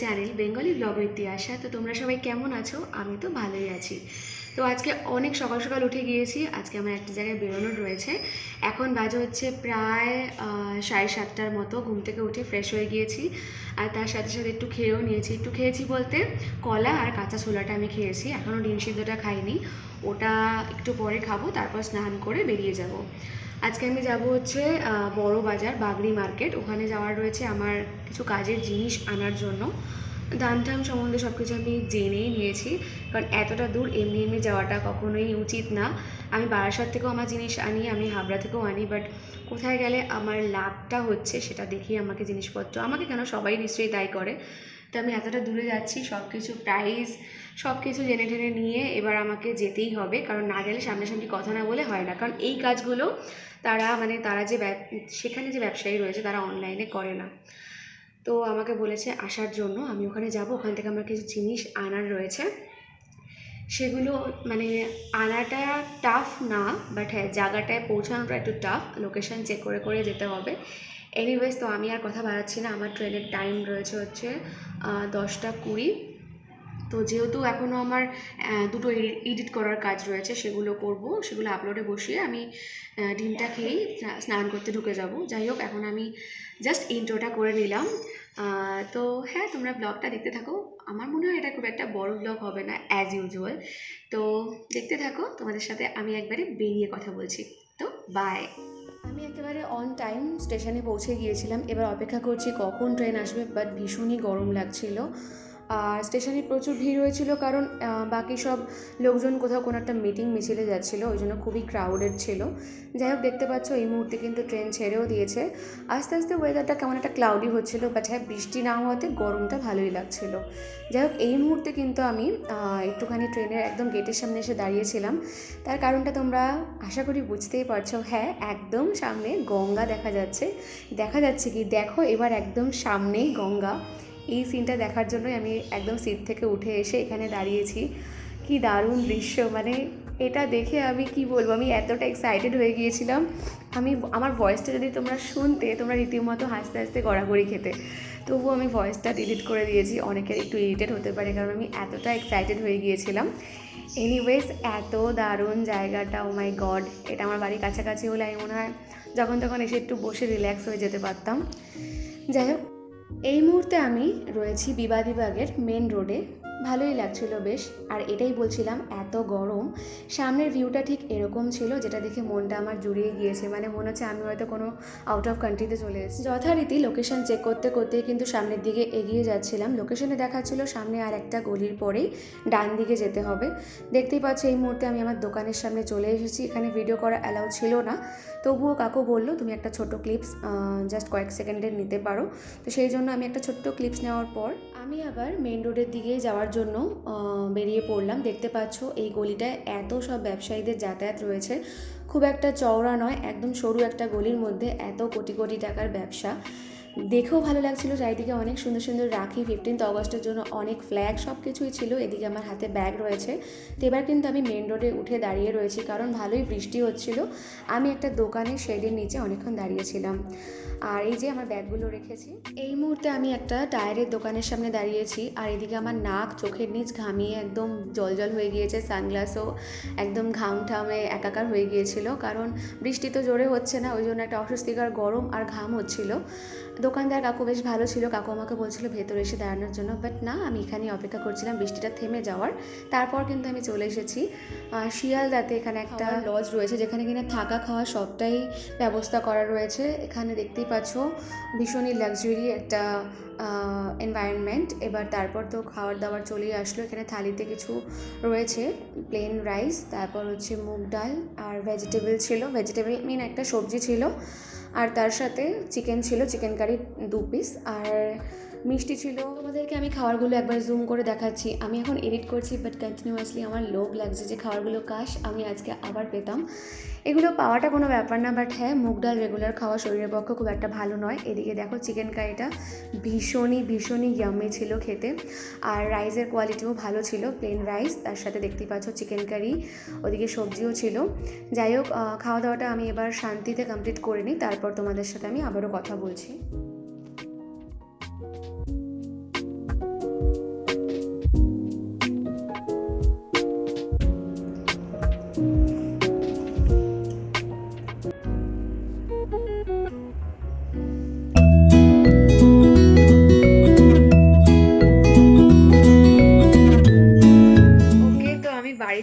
Channel Bengali blog ইতিহাসা। তো তোমরা সবাই কেমন আছো? আমি তো ভালোই আছি। তো আজকে অনেক সকাল সকাল উঠে গিয়েছি। আজকে আমার একটা জায়গায় বেরোনোর রয়েছে। এখন বাজে হচ্ছে প্রায় সাড়ে সাতটার মতো। ঘুম থেকে উঠে ফ্রেশ হয়ে গিয়েছি। আর তার সাথে সাথে একটু খেয়েও নিয়েছি। একটু খেয়েছি বলতে কলা আর কাঁচা ছোলাটা আমি খেয়েছি। এখনও ডিম সিদ্ধটা খাইনি। ওটা একটু পরে খাব, তারপর স্নান করে বেরিয়ে যাব। আজকে আমি যাব হচ্ছে বড় বাজার বাগড়ি মার্কেট। ওখানে যাওয়ার রয়েছে আমার কিছু কাজের জিনিস আনার জন্য। দাম টাম সম্বন্ধে সব কিছু আমি জেনেই নিয়েছি, কারণ এতটা দূর এমনি এমনি যাওয়াটা কখনোই উচিত না। আমি বারাসাত থেকেও আমার জিনিস আনি, আমি হাবড়া থেকেও আনি বাট কোথায় গেলে আমার লাভটা হচ্ছে সেটা দেখি আমাকে জিনিসপত্র, আমাকে কেন সবাই নিশ্চয়ই তাই করে। তো আমি এতটা দূরে যাচ্ছি সব কিছু প্রাইস সব কিছু জেনে টেনে নিয়ে এবার আমাকে যেতেই হবে। কারণ না গেলে সামনাসামনি কথা না বলে হয় না। কারণ এই কাজগুলো তারা মানে তারা যে সেখানে যে ব্যবসায়ী রয়েছে তারা অনলাইনে করে না। তো আমাকে বলেছে আসার জন্য, আমি ওখানে যাব, ওখান থেকে আমার কিছু জিনিস আনার রয়েছে। সেগুলো মানে আনাটা টাফ না বাট হ্যাঁ জায়গাটায় পৌঁছানোটা একটু টাফ লোকেশন চেক করে করে যেতে হবে। এনিওয়েজ তো আমি আর কথা বাড়াচ্ছি না, আমার ট্রেনের টাইম রয়েছে হচ্ছে দশটা কুড়ি। তো যেহেতু এখনও আমার দুটো এডিট করার কাজ রয়েছে, সেগুলো করব, সেগুলো আপলোডে বসিয়ে আমি ডিমটা খেয়েই স্নান করতে ঢুকে যাব। যাই হোক, এখন আমি জাস্ট ইন্ট্রোটা করে নিলাম। তো হ্যাঁ তোমরা ব্লগটা দেখতে থাকো। আমার মনে হয় এটা খুব একটা বড় ব্লগ হবে না অ্যাজ ইউজুয়াল তো দেখতে থাকো, তোমাদের সাথে আমি একবারে বেরিয়ে কথা বলছি। তো বাই আমি একেবারে অন টাইম স্টেশনে পৌঁছে গিয়েছিলাম। এবার অপেক্ষা করছি কখন ট্রেন আসবে বাট ভীষণই গরম লাগছিল। আর স্টেশনে প্রচুর ভিড় হয়েছিল কারণ বাকি সব লোকজন কোথাও কোনো একটা মিটিং মিছিলে যাচ্ছিল, ওই জন্য খুবই ক্রাউডেড ছিল। যাই হোক, দেখতে পাচ্ছ এই মুহূর্তে কিন্তু ট্রেন ছেড়েও দিয়েছে। আস্তে আস্তে ওয়েদারটা কেমন একটা ক্লাউডি হচ্ছিল বাট হ্যাঁ বৃষ্টি না হওয়াতে গরমটা ভালোই লাগছিল। যাই হোক, এই মুহূর্তে কিন্তু আমি একটুখানি ট্রেনের একদম গেটের সামনে এসে দাঁড়িয়েছিলাম। তার কারণটা তোমরা আশা করি বুঝতেই পারছ। হ্যাঁ একদম সামনে গঙ্গা দেখা যাচ্ছে। দেখা যাচ্ছে কি? দেখো এবার একদম সামনেই গঙ্গা। এই সিনটা দেখার জন্যই আমি একদম সিট থেকে উঠে এসে এখানে দাঁড়িয়েছি। কি দারুণ দৃশ্য মানে এটা দেখে আমি কি বলব, আমি এতটা এক্সাইটেড হয়ে গিয়েছিলাম। আমি আমার ভয়েসটা যদি তোমরা শুনতে, তোমরা রীতিমতো হাসতে হাসতে গড়াগড়ি খেতে, তবুও আমি ভয়েসটা ডিলিট করে দিয়েছি। অনেকের একটু ইরিটেট হতে পারে, কারণ আমি এতটা এক্সাইটেড হয়ে গিয়েছিলাম। এনিওয়েজ এত দারুণ জায়গাটা ও মাই গড এটা আমার বাড়ির কাছাকাছি হলে আমি মনে হয় যখন তখন এসে একটু বসে রিল্যাক্স হয়ে যেতে পারতাম। যাই হোক। এই মুহূর্তে আমি রয়েছি বিবাদীবাগের মেন রোডে ভালোই লাগছিল বেশ, আর এটাই বলছিলাম, এত গরম। সামনের ভিউটা ঠিক এরকম ছিল, যেটা দেখে মনটা আমার জুড়িয়ে গিয়েছে। মানে মনে হচ্ছে আমি হয়তো কোনো আউট অফ কান্ট্রিতে চলে এসেছি। যথারীতি লোকেশন চেক করতে করতে কিন্তু সামনের দিকে এগিয়ে যাচ্ছিলাম। লোকেশনে দেখাচ্ছিল সামনে আর একটা গলির পরেই ডান দিকে যেতে হবে। দেখতেই পাচ্ছ এই মুহূর্তে আমি আমার দোকানের সামনে চলে এসেছি। এখানে ভিডিও করা অ্যালাউ ছিল না। তবুও কাকু বলল, তুমি একটা ছোট ক্লিপস জাস্ট কয়েক সেকেন্ডের নিতে পারো। তো সেই জন্য আমি একটা ছোট্ট ক্লিপস নেওয়ার পর আমি আবার মেন রোডের দিকে যাওয়ার জন্য বেরিয়ে পড়লাম। দেখতে পাচ্ছ, এই গলিটায় এত সব ব্যবসায়ীদের যাতায়াত রয়েছে। খুব একটা চওড়া নয়, একদম সরু একটা গলির মধ্যে এত কোটি কোটি টাকার ব্যবসা। দেখেও ভালো লাগছিল চারিদিকে অনেক সুন্দর সুন্দর রাখি ফিফটিন্থ অগস্টের জন্য অনেক ফ্ল্যাগ সব কিছুই ছিল, এদিকে আমার হাতে ব্যাগ রয়েছে। তো এবার কিন্তু আমি মেন রোডে উঠে দাঁড়িয়ে রয়েছি, কারণ ভালোই বৃষ্টি হচ্ছিল। আমি একটা দোকানের শেডের নিচে অনেকক্ষণ দাঁড়িয়েছিলাম। আর এই যে আমার ব্যাগগুলো রেখেছি, এই মুহূর্তে আমি একটা টায়ারের দোকানের সামনে দাঁড়িয়েছি, আর এদিকে আমার নাক, চোখের নিচ ঘামিয়ে একদম জল জল হয়ে গিয়েছে সানগ্লাসও একদম ঘাম ঠামে একাকার হয়ে গিয়েছিল, কারণ বৃষ্টি তো জোরে হচ্ছে না, ওই জন্য একটা অস্বস্তিকর গরম আর ঘাম হচ্ছিল। দোকানদার কাকু বেশ ভালো ছিল। কাকু আমাকে বলছিল ভেতরে এসে দাঁড়ানোর জন্য। বাট না, আমি এখানেই অপেক্ষা করছিলাম। বৃষ্টিটা থেমে যাওয়ার। তারপর কিন্তু আমি চলে এসেছি। শিয়ালদাতে এখানে একটা লজ রয়েছে, যেখানে কিনা থাকা, খাওয়া সবটাই ব্যবস্থা করা রয়েছে। এখানে দেখতেই পাচ্ছ, ভীষণই লাক্সারি একটা এনভায়রনমেন্ট এবার তারপর তো খাওয়ার দাওয়ার চলেই আসলো। এখানে থালিতে কিছু রয়েছে প্লেন রাইস তারপর হচ্ছে মুগ ডাল আর ভেজিটেবল ছিল। ভেজিটেবল মিন একটা সবজি ছিল। আর তার সাথে চিকেন ছিল চিকেন কারি দু পিস আর মিষ্টি ছিল। তোমাদেরকে আমি খাবারগুলো একবার জুম করে দেখাচ্ছি। আমি এখন এডিট করছি বাট কন্টিনিউয়াসলি আমার লোভ লাগছে যে খাবারগুলো কাশ আমি আজকে আবার পেতাম। এগুলো পাওয়াটা কোনো ব্যাপার না বাট হ্যাঁ মুগ ডাল রেগুলার খাওয়া শরীরের পক্ষে খুব একটা ভালো নয়। এদিকে দেখো চিকেন কারিটা ভীষণই ভীষণই ইয়াম্মি ছিল খেতে। আর রাইসের কোয়ালিটিও ভালো ছিল প্লেন রাইস তার সাথে দেখতেই পাচ্ছ চিকেন কারি ওদিকে সবজিও ছিল। যাই হোক খাওয়া দাওয়াটা আমি এবার শান্তিতে কমপ্লিট করে নিই, তারপর তোমাদের সাথে আমি আবারও কথা বলছি।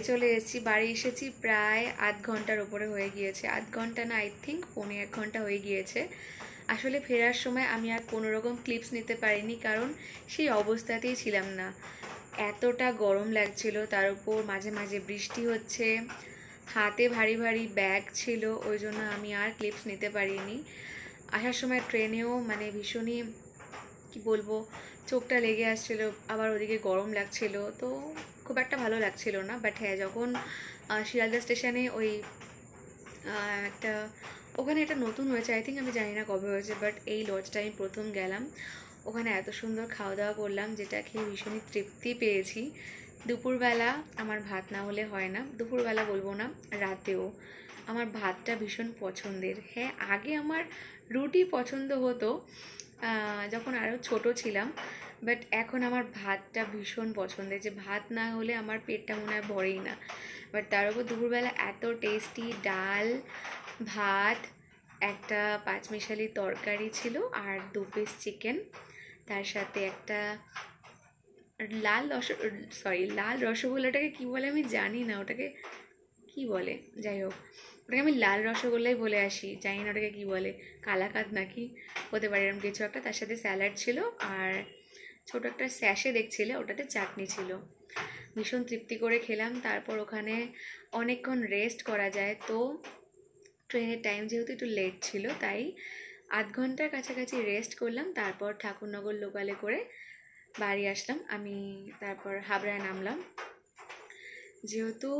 চলে এসেছি। বাড়ি এসেছি প্রায় আধ ঘণ্টার ওপরে হয়ে গিয়েছে। আধ ঘণ্টা না আই থিঙ্ক পৌনে এক ঘণ্টা হয়ে গিয়েছে। আসলে ফেরার সময় আমি আর কোনো রকম ক্লিপস নিতে পারিনি কারণ সেই অবস্থাতেই ছিলাম না। এতটা গরম লাগছিল, তার উপর মাঝে মাঝে বৃষ্টি হচ্ছে, হাতে ভারী ভারী ব্যাগ ছিল, ওই জন্য আমি আর ক্লিপস নিতে পারিনি। আসার সময় ট্রেনেও মানে ভীষণই, কি বলব, চোখটা লেগে আসছিল, আবার ওদিকে গরম লাগছিল, তো খুব একটা ভালো লাগছিল না বাট হ্যাঁ যখন শিয়ালদা স্টেশনে ওই একটা, ওখানে এটা নতুন হয়েছে আই থিঙ্ক আমি জানি না কবে হয়েছে বাট এই লজটা আমি প্রথম গেলাম। ওখানে এত সুন্দর খাওয়া দাওয়া করলাম, যেটা খেয়ে ভীষণই তৃপ্তি পেয়েছি। দুপুরবেলা আমার ভাত না হলে হয় না, দুপুরবেলা বলব না, রাতেও। আমার ভাতটা ভীষণ পছন্দের। হ্যাঁ আগে আমার রুটি পছন্দ হতো যখন আরও ছোট ছিলাম বাট এখন আমার ভাতটা ভীষণ পছন্দের। যে ভাত না হলে আমার পেটটা মনে হয় ভরেই না। বাট তার উপর দুপুরবেলা এত টেস্টি ডাল, ভাত, একটা পাঁচমিশালি তরকারি ছিল আর দু পিস চিকেন তার সাথে একটা লাল রস সরি লাল রসগোল্লাটাকে কি বলে আমি জানি না, ওটাকে কি বলে? যাই হোক। ওটাকে আমি লাল রসগোল্লাই বলে আসি, জানি না ওটাকে কী বলে। কালাকাত নাকি হতে পারে এরকম কিছু একটা। তার সাথে স্যালাড ছিল আর ছোট একটা স্যাশে দেখছিলে, ওটাতে চাটনি ছিল। ভীষণ তৃপ্তি করে খেলাম। তারপর ওখানে অনেকক্ষণ রেস্ট করা যায়। তো ট্রেনের টাইম যেহেতু একটু লেট ছিল, তাই আধ ঘণ্টার কাছাকাছি রেস্ট করলাম। তারপর ঠাকুরনগর লোকালে করে বাড়ি আসলাম। আমি তারপর হাবড়ায় নামলাম। যেহেতু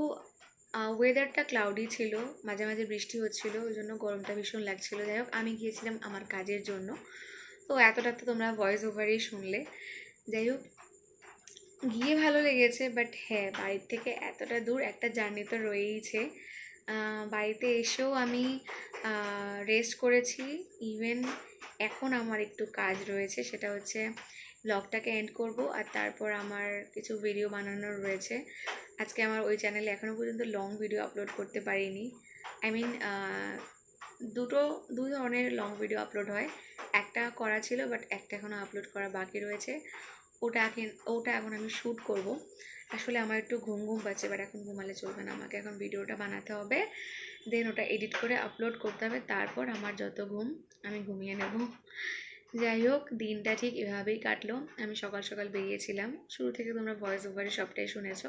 ওয়েদারটা ক্লাউডি ছিল, মাঝে মাঝে বৃষ্টি হচ্ছিল, ওই জন্য গরমটা ভীষণ লাগছিল। যাই হোক, আমি গিয়েছিলাম আমার কাজের জন্য। তো এতটা তো তোমরা ভয়েস ওভারেই শুনলে। যাই হোক, গিয়ে ভালো লেগেছে বাট হ্যাঁ বাড়ির থেকে এতটা দূর একটা জার্নি তো রয়েইছে। বাড়িতে এসেও আমি রেস্ট করেছি। ইভেন এখন আমার একটু কাজ রয়েছে, সেটা হচ্ছে ব্লগটাকে এন্ড করব আর তারপর আমার কিছু ভিডিও বানানোর রয়েছে। আজকে আমার ওই চ্যানেলে এখনও পর্যন্ত লং ভিডিও আপলোড করতে পারিনি। আই মিন দুটো, দু ধরনের লং ভিডিও আপলোড হয়। একটা করা ছিল বাট একটা এখনও আপলোড করা বাকি রয়েছে। ওটা এখন ওটা এখন আমি শ্যুট করব। আসলে আমার একটু ঘুম ঘুম পাচ্ছে বাট এখন ঘুমালে চলবে না। আমাকে এখন ভিডিওটা বানাতে হবে। দেন ওটা এডিট করে আপলোড করতে হবে। তারপর আমার যত ঘুম, আমি ঘুমিয়ে নেব। যাই হোক, দিনটা ঠিক এভাবেই কাটলো। আমি সকাল সকাল বেরিয়েছিলাম। শুরু থেকে তোমরা ভয়েস ওভারে সবটাই শুনেছো।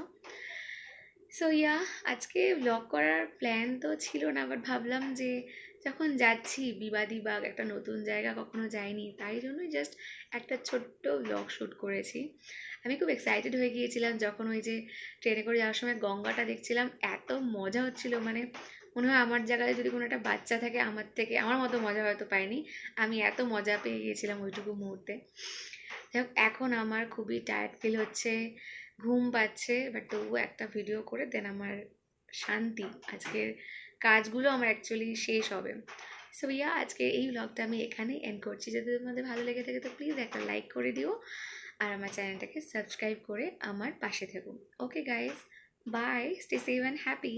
সো ইয়া আজকে ব্লগ করার প্ল্যান তো ছিল না বাট ভাবলাম যে যখন যাচ্ছি, বিবাদী বাগ, একটা নতুন জায়গা কখনো যাইনি, তাই জন্যই জাস্ট একটা ছোট্ট ব্লগ শ্যুট করেছি। আমি খুব এক্সাইটেড হয়ে গিয়েছিলাম যখন ওই যে ট্রেনে করে যাওয়ার সময় গঙ্গাটা দেখছিলাম, এত মজা হচ্ছিল মানে মনে হয় আমার জায়গায় যদি কোনো একটা বাচ্চা থাকে আমার থেকে, আমার মতো মজা হয়তো পাইনি। আমি এত মজা পেয়ে গিয়েছিলাম ওইটুকু মুহূর্তে। যাই এখন আমার খুবই টায়ার্ড ফিল হচ্ছে, ঘুম পাচ্ছে বাট তবুও একটা ভিডিও করে দেন আমার শান্তি। আজকের কাজগুলো আমার অ্যাকচুয়ালি শেষ হবে। সো ইয়া আজকে এই ব্লগটা আমি এখানেই এন্ড করছি। যদি তোমাদের ভালো লেগে থাকে তো প্লিজ একটা লাইক করে দিও আর আমার চ্যানেলটাকে সাবস্ক্রাইব করে আমার পাশে থেকো। Okay guys bye stay safe and happy